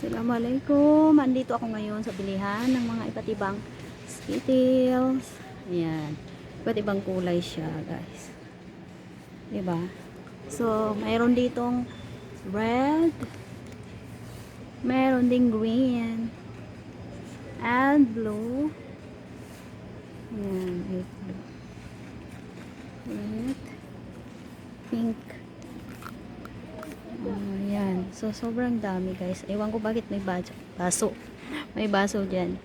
Assalamualaikum. Andito ako ngayon sa bilihan ng mga iba't ibang skittles. Ayan. Iba't ibang kulay siya, guys. Diba? So, mayroon ditong red. Mayroon ding green. And blue. Ayan. Red. Pink. Ayan. So, sobrang dami guys. Ewan ko bakit may baso. baso. May baso dyan.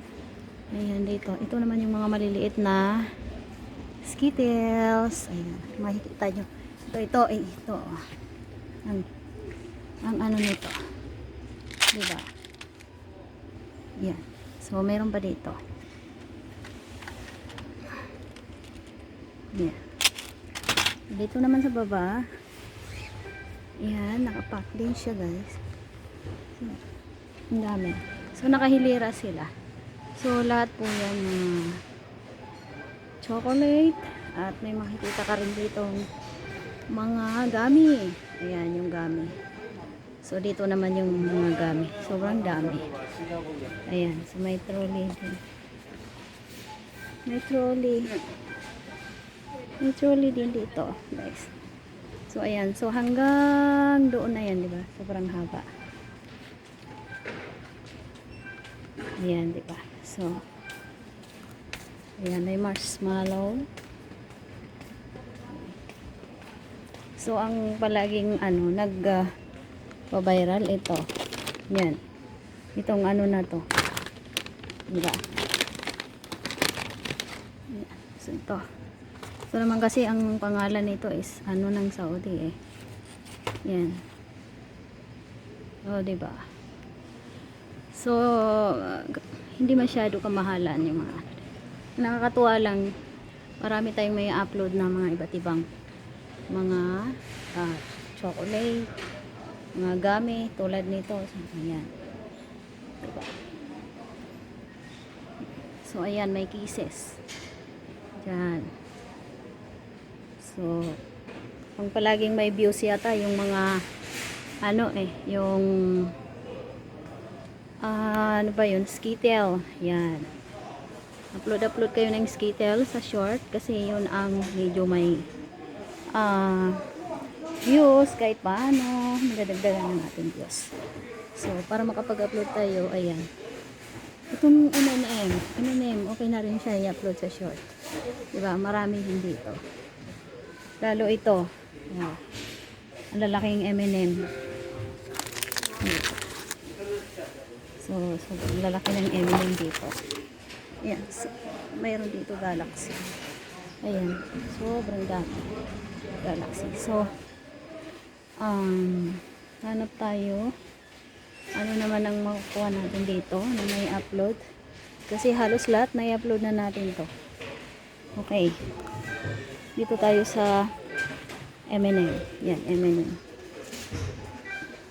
Ayan dito. Ito naman yung mga maliliit na Skittles. Ayan. Makikita nyo. Ito, ito, eh, ito. Ang, ang ano nito. Diba? Yan. So, meron pa dito. Yan. Dito naman sa baba, Ayan, nakapack din siya guys. Ang dami. So, nakahilira sila. So, lahat po yan mga chocolate. At may makikita ka rin dito mga gami. Ayan, yung gami. So, dito naman yung mga gami. Sobrang dami. Ayan, so may trolley din. May trolley. May trolley din dito, guys. So, ayan. So, hanggang doon na yan, di ba? Sobrang haba. Ayan, di ba? So, ayan. May marshmallow. So, ang palaging, ano, nag, uh, pa-viral, ito. Yan. Itong ano na to. Di ba? Ayan. So, ito. So naman kasi ang pangalan nito is ano ng Saudi eh. Yan. Oh, 'di ba? So uh, hindi masyado kamahalan yung mga nakakatuwa lang marami tayong may upload na mga iba't ibang mga ah, chocolate mga gamit tulad nito so, ayan diba? so ayan may kisses dyan So, ang palaging may views yata yung mga ano eh, yung ah, ano ba yun, skittle. Yan. Upload-upload kayo ng skittle sa short kasi yun ang medyo may ah, views kahit paano. Magdadagdagan na natin views. So, para makapag-upload tayo, ayan. Itong M&M, M&M, okay na rin siya i-upload sa short. Diba? Marami din dito. Lalo ito. Ayan. Ang lalaking M&M. So, so lalaki ng M&M dito. Ayan. So, mayroon dito Galaxy. Ayan. Sobrang dami. Galaxy. So, um, hanap tayo. Ano naman ang makukuha natin dito na may upload. Kasi halos lahat na i-upload na natin to. Okay dito tayo sa M&M. Yan M&M.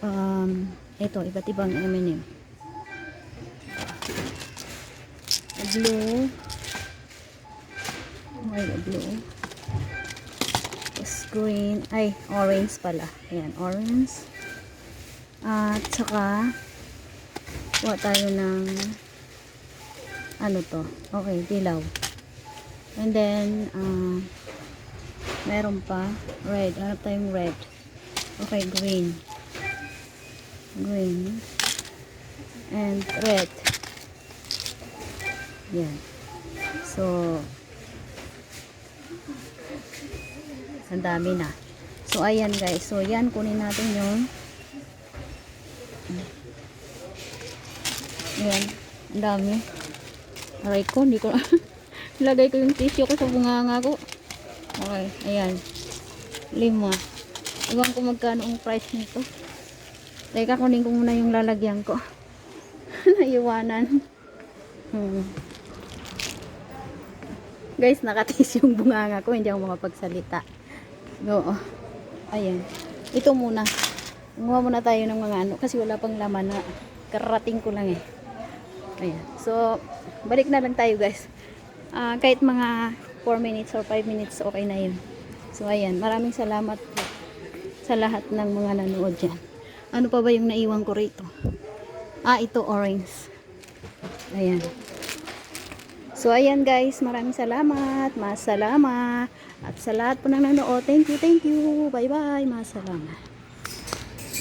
Um, ito iba't ibang M&M. Blue. Ay blue. Tapos green. Ay orange pala. Ayan orange. At saka kuha tayo ng ano to? Okay dilaw. And then uh, meron pa. Red. Hanap tayong red. Okay green. Green. And red. Yan. So ang dami na. So ayan guys. So yan kunin natin yung yan ang dami. Aray ko hindi ko lagay ko yung tissue ko sa bunganga ko Okay, ayan. Lima. Iwan ko magkano ang price nito. Teka, kunin ko muna yung lalagyan ko. Naiwanan. Hmm. Guys, nakatis yung bunganga ko. Hindi ako makapagsalita. Oo. Ayan. Ito muna. Gumawa muna tayo ng mga ano. Kasi wala pang laman na. Karating ko lang eh. Ayan. So, balik na lang tayo guys. Ah, kahit mga 4 minutes or 5 minutes, okay na yun. So, ayan. Maraming salamat po sa lahat ng mga nanood dyan. Ano pa ba yung naiwan ko rito? Ah, ito orange. Ayan. So, ayan guys. Maraming salamat. Masalama. At sa lahat po ng nanood. Thank you, thank you. Bye-bye. Masalama.